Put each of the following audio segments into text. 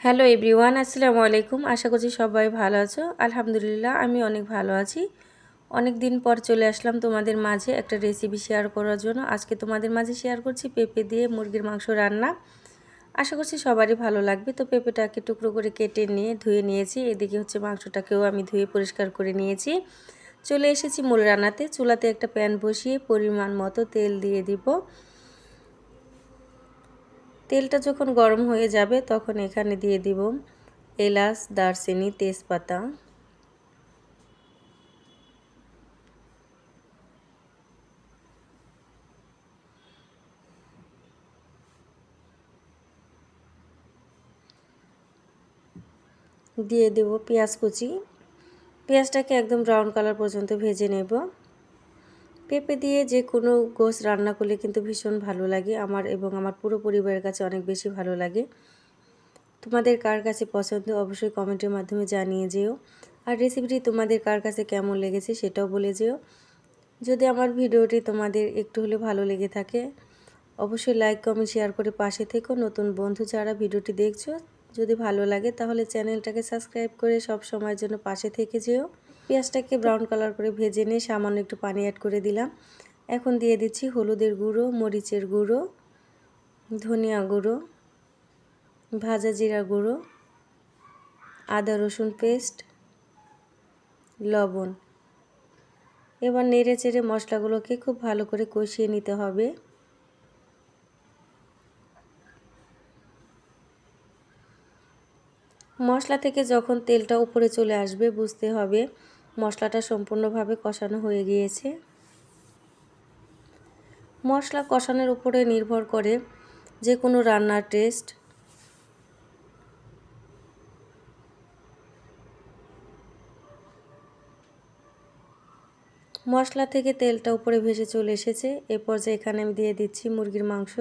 Hello everyone, আসসালামু আলাইকুম। আশা করছি সবাই ভালো আছো। আলহামদুলিল্লাহ, আমি অনেক ভালো আছি। অনেক দিন পর চলে আসলাম তোমাদের মাঝে একটা রেসিপি শেয়ার করার জন্য। আজকে তোমাদের মাঝে শেয়ার করছি পেঁপে দিয়ে মুরগির মাংস রান্না। আশা করছি সবারই ভালো লাগবে। তো পেঁপেটাকে টুকরো করে কেটে নিয়ে ধুয়ে নিয়েছি। এদিকে হচ্ছে মাংসটাকেও আমি ধুয়ে পরিষ্কার করে নিয়েছি। চলে এসেছি মূল রান্নাতে। চুলাতে একটা প্যান বসিয়ে পরিমাণ মতো তেল দিয়ে দিব। তেলটা যখন গরম হয়ে যাবে, তখন এখানে দিয়ে দিব এলাচ, দারচিনি, তেজপাতা। দিয়ে দেব পেঁয়াজ কুচি। পেঁয়াজটাকে একদম ব্রাউন কালার পর্যন্ত ভেজে নেব। পেঁপে দিয়ে যে কোনো গোস রান্না করলে কিন্তু ভীষণ ভালো লাগে। আমার এবং আমার পুরো পরিবারের কাছে অনেক বেশি ভালো লাগে। তোমাদের কার কাছে পছন্দ অবশ্যই কমেন্টের মাধ্যমে জানিয়ে যেও। আর রেসিপিটি তোমাদের কার কাছে কেমন লেগেছে সেটাও বলে যেও। যদি আমার ভিডিওটি তোমাদের একটু হলে ভালো লেগে থাকে, অবশ্যই লাইক কমেন্ট শেয়ার করে পাশে থেকো। নতুন বন্ধু যারা ভিডিওটি দেখছ, যদি ভালো লাগে তাহলে চ্যানেলটাকে সাবস্ক্রাইব করে সব সময়ের জন্য পাশে থেকে যেও। পেঁয়াজটাকে ব্রাউন কালার করে ভেজে নিয়ে সামান্য একটু পানি অ্যাড করে দিলাম। এখন দিয়ে দিচ্ছি হলুদের গুঁড়ো, মরিচের গুঁড়ো, ধনিয়া গুঁড়ো, ভাজা জিরা গুঁড়ো, আদা রসুন পেস্ট লবণ। এবার নেড়ে চেড়ে মশলাগুলোকে খুব ভালো করে কষিয়ে নিতে হবে। মশলা থেকে যখন তেলটা উপরে চলে আসবে, বুঝতে হবে মশলাটা সম্পূর্ণভাবে কষানো হয়ে গিয়েছে। মশলা কষানোর উপরে নির্ভর করে যে কোনো রান্নার টেস্ট। মশলা থেকে তেলটা উপরে ভেসে চলে এসেছে। এরপর যে এখানে আমি দিয়ে দিচ্ছি মুরগির মাংস।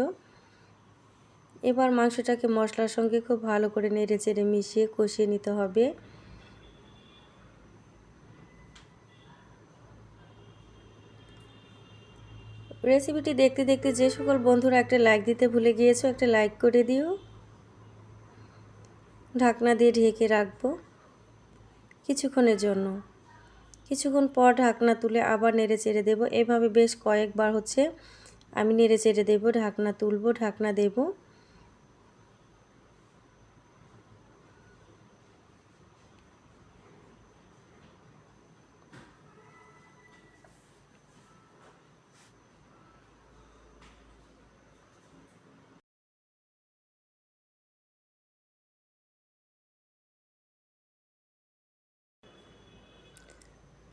এবার মাংসটাকে মশলার সঙ্গে খুব ভালো করে নেড়ে চেড়ে মিশিয়ে কষিয়ে নিতে হবে। রেসিপিটি দেখতে দেখতে যে সকল বন্ধুরা একটা লাইক দিতে ভুলে গিয়েছো, একটা লাইক করে দিও। ঢাকনা দিয়ে ঢেকে রাখব কিছুক্ষণের জন্য। কিছুক্ষণ পর ঢাকনা তুলে আবার নেড়ে চেড়ে দেবো। এভাবে বেশ কয়েকবার হচ্ছে আমি নেড়ে চেড়ে দেবো, ঢাকনা তুলবো, ঢাকনা দেবো।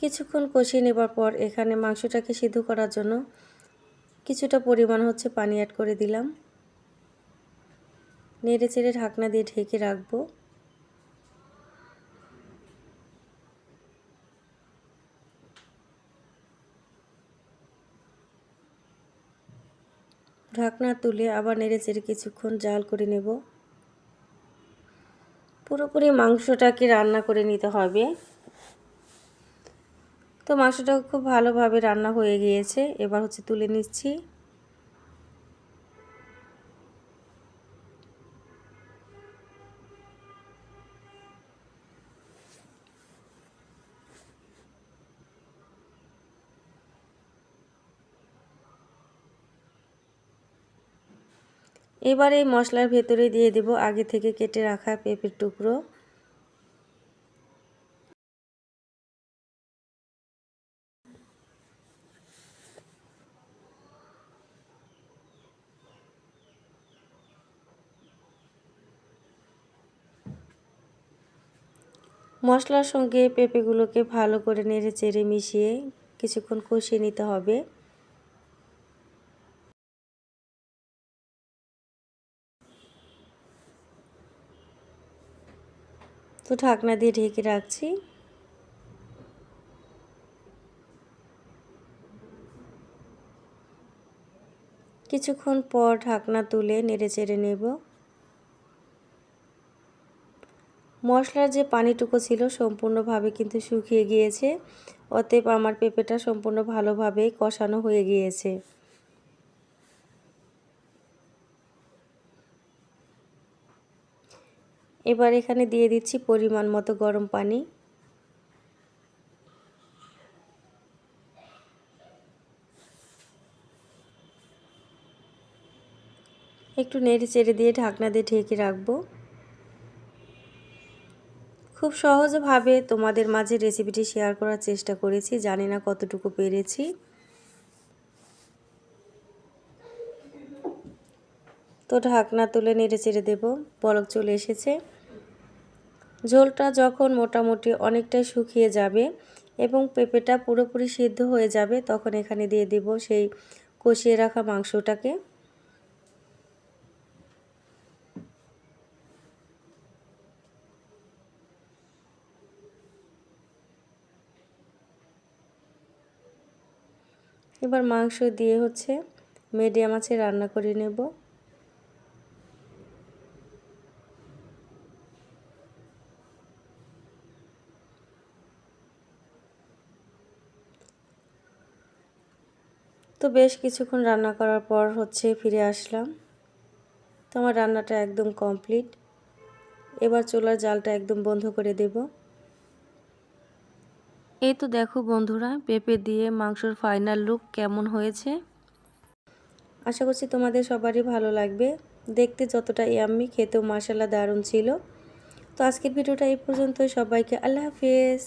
কিছুক্ষণ কষিয়ে নেবার পর এখানে মাংসটাকে সিদ্ধ করার জন্য কিছুটা পরিমাণ হচ্ছে পানি অ্যাড করে দিলাম। নেড়ে চেড়ে ঢাকনা দিয়ে ঢেকে রাখব। ঢাকনা তুলে আবার নেড়ে চেড়ে কিছুক্ষণ জাল করে নেব। পুরোপুরি মাংসটাকে রান্না করে নিতে হবে। তো মাংসটা খুব ভালোভাবে রান্না হয়ে গিয়েছে। এবার হচ্ছে তুলে নিচ্ছি। এবার এই মশলার ভেতরে দিয়ে দেব আগে থেকে কেটে রাখা পেঁপের টুকরো। মশলার সঙ্গে পেঁপেগুলোকে ভালো করে নেড়ে চেড়ে মিশিয়ে কিছুক্ষণ কষিয়ে নিতে হবে। তো ঢাকনা দিয়ে ঢেকে রাখছি। কিছুক্ষণ পর ঢাকনা তুলে নেড়ে চেড়ে নেব। মশলার যে পানিটুকু ছিল সম্পূর্ণভাবে কিন্তু শুকিয়ে গিয়েছে। অতএব আমার পেঁপেটা সম্পূর্ণ ভালোভাবে কষানো হয়ে গিয়েছে। এবার এখানে দিয়ে দিচ্ছি পরিমাণ মতো গরম পানি। একটু নেড়ে চেড়ে দিয়ে ঢাকনা দিয়ে ঢেকে রাখব। খুব সহজভাবে তোমাদের মাঝে রেসিপিটি শেয়ার করার চেষ্টা করেছি, জানি না কতটুকু পেরেছি। তো ঢাকনা তুলে নেড়ে চেড়ে দেবো বলক চলে এসেছে। ঝোলটা যখন মোটামুটি অনেকটাই শুকিয়ে যাবে এবং পেঁপেটা পুরোপুরি সিদ্ধ হয়ে যাবে, তখন এখানে দিয়ে দেব সেই কষিয়ে রাখা মাংসটাকে। এবার মাংস দিয়ে হচ্ছে মিডিয়াম আছে, রান্না করে নেব। তো বেশ কিছুক্ষণ রান্না করার পর হচ্ছে ফিরে আসলাম। তো আমার রান্নাটা একদম কমপ্লিট এবার চুলার জালটা একদম বন্ধ করে দেব। এই তো দেখো বন্ধুরা, পেঁপে দিয়ে মাংসর ফাইনাল লুক কেমন হয়েছে? আশা করছি তোমাদের সবারই ভালো লাগবে। দেখতে যতটা ইয়াম্মি খেতেও মাসালা দারুণ ছিল। তো আজকের ভিডিওটা এই পর্যন্তই। সবাইকে আল্লাহ হাফিজ।